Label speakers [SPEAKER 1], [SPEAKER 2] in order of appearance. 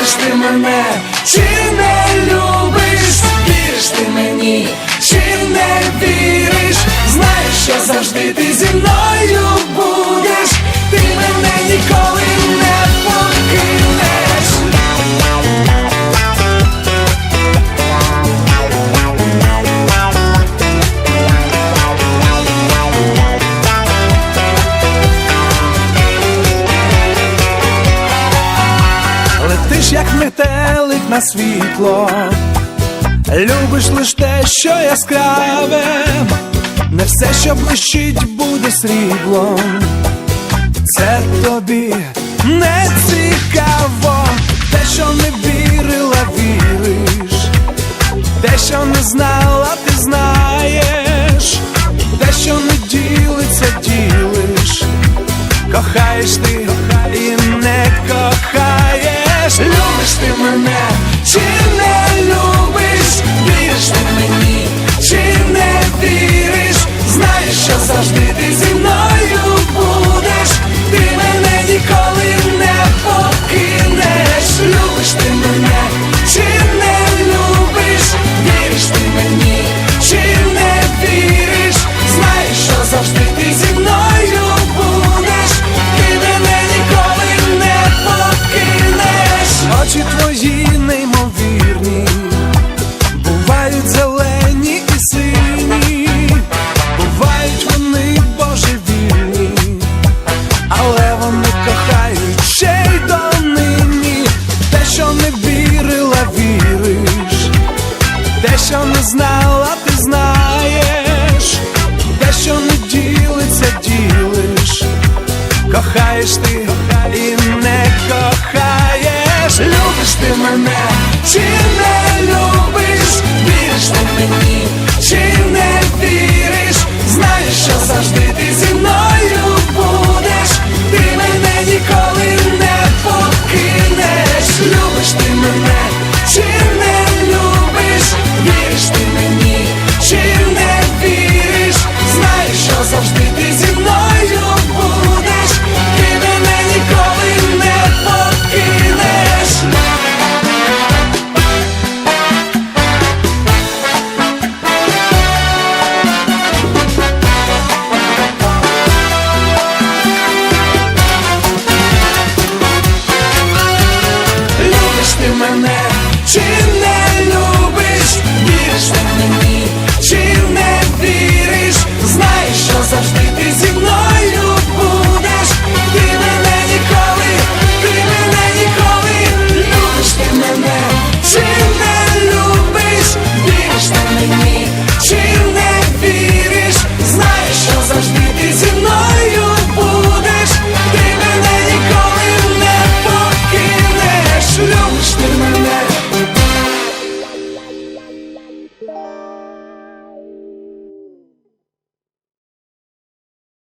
[SPEAKER 1] любиш ти мене, чи не любиш, віриш ти мені, чи не віриш, знаєш, що завжди ти. метелик на світло, любиш лиш те, що яскраве, не все, що блищить, буде сріблом. Це тобі не цікаво, те, що не вірила, віриш, те, що не знала, ти знаєш, те, що не ділиться, ділиш, кохаєш ти. чи не любиш більше?